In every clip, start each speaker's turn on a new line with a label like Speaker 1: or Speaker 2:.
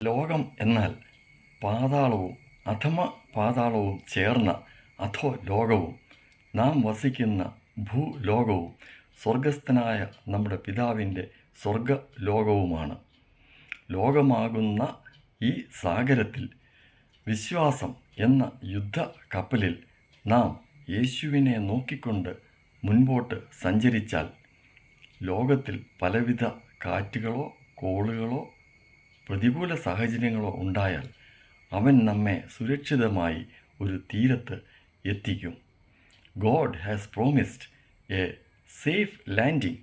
Speaker 1: ലോകം എന്നാൽ പാതാളവും അഥമ പാതാളവും ചേർന്ന അധോ ലോകവും. നാം വസിക്കുന്ന ഭൂലോകവും സ്വർഗസ്ഥനായ നമ്മുടെ പിതാവിന്റെ സ്വർഗ ലോകവുമാണ് ലോകമാകുന്ന ഈ സാഗരത്തിൽ വിശ്വാസം എന്ന യുദ്ധ കപ്പലിൽ നാം യേശുവിനെ നോക്കിക്കൊണ്ട് മുൻപോട്ട് സഞ്ചരിച്ചാൽ ലോകത്തിൽ പലവിധ കാറ്റുകളോ കോളുകളോ പ്രതികൂല സാഹചര്യങ്ങളോ ഉണ്ടായാൽ അവൻ നമ്മെ സുരക്ഷിതമായി ഒരു തീരത്ത് എത്തിക്കും. God has promised a safe landing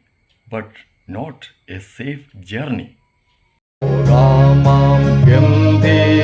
Speaker 1: but not a safe journey.
Speaker 2: ഗംഭീര